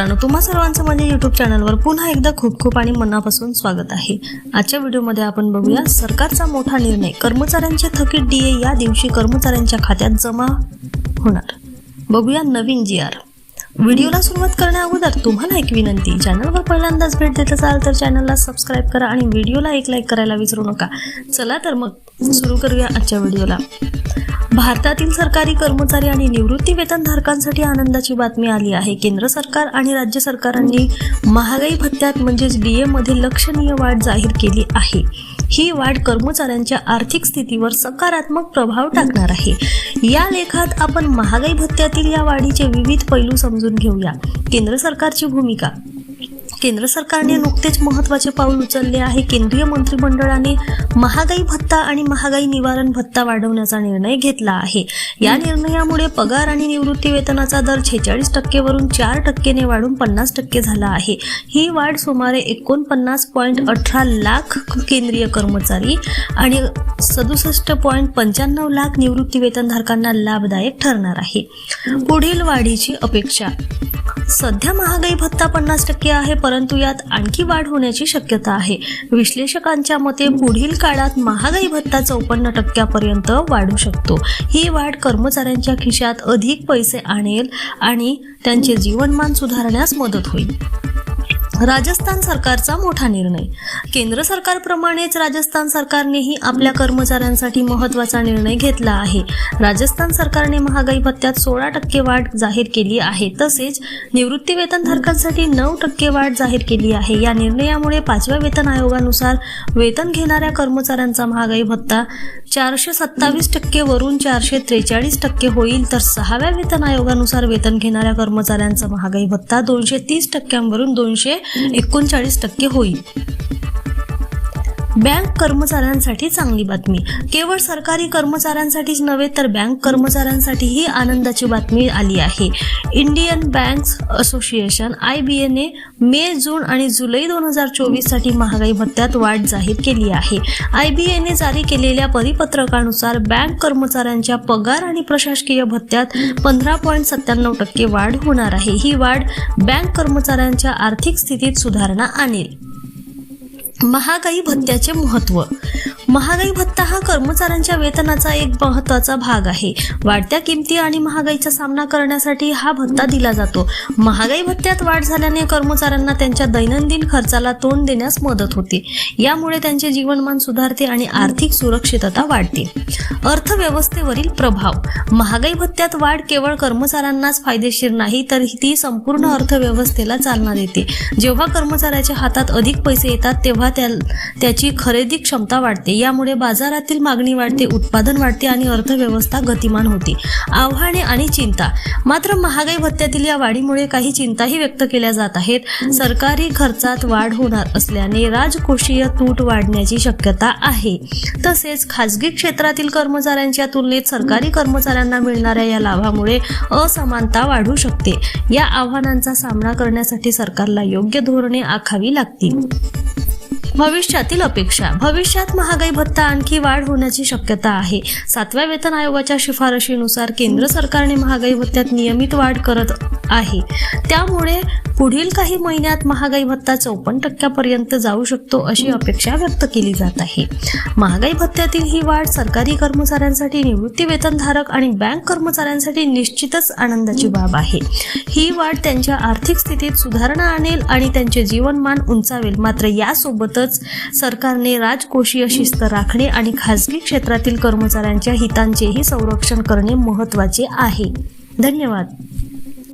मित्रांनो तुम्हा सर्वांचं माझ्या युट्यूब चॅनलवर पुन्हा एकदा खूप खूप आणि मनापासून स्वागत आहे. आजच्या व्हिडिओमध्ये आपण बघूया सरकारचा मोठा निर्णय कर्मचाऱ्यांचे थकीत डीए या दिवशी कर्मचाऱ्यांच्या खात्यात जमा होणार. बघूया नवीन जी आर व्हिडिओला सुरुवात करण्या अगोदर तुम्हाला एक विनंती चॅनलवर पहिल्यांदाच भेट देत असाल तर चॅनलला सबस्क्राईब करा आणि व्हिडिओला एक लाईक करायला विसरू नका. चला तर मग सुरू करूया आजच्या व्हिडिओला भारतातील सरकारी कर्मचारी आणि निवृत्ती वेतनधारकांसाठी आनंदाची बातमी आली आहे. केंद्र सरकार आणि राज्य सरकारांनी महागाई भत्त्यात म्हणजेच डी मध्ये लक्षणीय वाढ जाहीर केली आहे. ही वाढ कर्मचाऱ्यांच्या आर्थिक स्थितीवर सकारात्मक प्रभाव टाकणार आहे. या लेखात आपण महागाई भत्त्यातील या वाढीचे विविध पैलू समजून घेऊया. केंद्र सरकारची भूमिका. केंद्र सरकारने नुकतेच महत्त्वाचे पाऊल उचलले आहे. केंद्रीय मंत्रिमंडळाने महागाई भत्ता आणि महागाई निवारण भत्ता वाढवण्याचा निर्णय घेतला आहे. या निर्णयामुळे पगार आणि निवृत्ती वेतनाचा दर छेचाळीस टक्केवरून चार टक्केने वाढून पन्नास टक्के झाला आहे. ही वाढ सुमारे एकोणपन्नास पॉईंट अठरा लाख केंद्रीय कर्मचारी आणि सदुसष्ट पॉईंट पंच्याण्णव लाख निवृत्ती वेतनधारकांना लाभदायक ठरणार आहे. पुढील वाढीची अपेक्षा सध्या महागाई भत्ता पन्नास टक्के आहे परंतु यात आणखी वाढ होण्याची शक्यता आहे. विश्लेषकांच्या मते पुढील काळात महागाई भत्ता चौपन्न टक्क्यापर्यंत वाढू शकतो. ही वाढ कर्मचाऱ्यांच्या खिशात अधिक पैसे आणेल आणि त्यांचे जीवनमान सुधारण्यास मदत होईल. राजस्थान सरकारचा मोठा निर्णय. केंद्र सरकारप्रमाणेच राजस्थान सरकारनेही आपल्या कर्मचाऱ्यांसाठी महत्त्वाचा निर्णय घेतला आहे. राजस्थान सरकारने महागाई भत्त्यात सोळा टक्के वाढ जाहीर केली आहे. तसेच निवृत्ती वेतनधारकांसाठी नऊ टक्के वाढ जाहीर केली आहे. या निर्णयामुळे पाचव्या वेतन आयोगानुसार वेतन घेणाऱ्या कर्मचाऱ्यांचा महागाई भत्ता चारशे सत्तावीस टक्के वरून चारशे त्रेचाळीस टक्के होईल. तर सहाव्या वेतन आयोगानुसार वेतन घेणाऱ्या कर्मचाऱ्यांचा महागाई भत्ता दोनशे तीस टक्क्यांवरून दोनशे एकोणचाळीस टक्के होईल. बँक कर्मचाऱ्यांसाठी चांगली बातमी. केवळ सरकारी कर्मचाऱ्यांसाठीच नव्हे तर बँक कर्मचाऱ्यांसाठीही आनंदाची बातमी आली आहे. Indian banks association I B एने मे जून आणि जुलै दोन हजार चोवीससाठी महागाई भत्त्यात वाढ जाहीर केली आहे. आय बी एने जारी केलेल्या परिपत्रकानुसार बँक कर्मचाऱ्यांच्या पगार आणि प्रशासकीय भत्त्यात पंधरा पॉईंट सत्त्याण्णव टक्के वाढ होणार आहे. ही वाढ बँक कर्मचाऱ्यांच्या आर्थिक स्थितीत सुधारणा आणेल. महागाई भत्त्याचे महत्त्व. महागाई भत्ता हा कर्मचाऱ्यांच्या वेतनाचा एक महत्त्वाचा भाग आहे. वाढत्या किमती आणि महागाईचा सामना करण्यासाठी हा भत्ता दिला जातो. महागाई भत्त्यात वाढ झाल्याने कर्मचाऱ्यांना त्यांच्या दैनंदिन खर्चाला तोंड देण्यास मदत होते. यामुळे त्यांचे जीवनमान सुधारते आणि आर्थिक सुरक्षितता वाढते. अर्थव्यवस्थेवरील प्रभाव. महागाई भत्त्यात वाढ केवळ कर्मचाऱ्यांनाच फायदेशीर नाही तर ती संपूर्ण अर्थव्यवस्थेला चालना देते. जेव्हा कर्मचाऱ्याच्या हातात अधिक पैसे येतात तेव्हा त्या त्याची खरेदी क्षमता वाढते. यामुळे बाजारातील मागणी वाढते उत्पादन वाढते आणि अर्थव्यवस्था गतिमान होते. आव्हाने आणि चिंता. मात्र महागाई भत्त्यातील या वाढीमुळे काही चिंताही व्यक्त केल्या जात आहेत. सरकारी खर्चात वाढ होणार असल्याने राजकोषीय तूट वाढण्याची शक्यता आहे. तसेच खाजगी क्षेत्रातील कर्मचाऱ्यांच्या तुलनेत सरकारी कर्मचाऱ्यांना मिळणाऱ्या या लाभामुळे असमानता वाढू शकते. या आव्हानांचा सामना करण्यासाठी सरकारला योग्य धोरणे आखावी लागतील. भविष्यातील अपेक्षा. भविष्यात महागाई भत्ता आणखी वाढ होण्याची शक्यता आहे. सातव्या वेतन आयोगाच्या शिफारशीनुसार केंद्र सरकारने महागाई भत्त्यात नियमित वाढ करत आहे. त्यामुळे पुढील काही महिन्यात महागाई भत्ता चौपन्न टक्क्यापर्यंत जाऊ शकतो अशी अपेक्षा व्यक्त केली जात आहे. महागाई भत्त्यातील ही वाढ सरकारी कर्मचाऱ्यांसाठी निवृत्ती वेतनधारक आणि बँक कर्मचाऱ्यांसाठी निश्चितच आनंदाची बाब आहे. ही वाढ त्यांच्या आर्थिक स्थितीत सुधारणा आणेल आणि त्यांचे जीवनमान उंचावेल. मात्र यासोबतच सरकारने राजकोषीय शिस्त राखणे आणि खासगी क्षेत्रातील कर्मचाऱ्यांच्या हितांचेही संरक्षण करणे महत्त्वाचे आहे. धन्यवाद.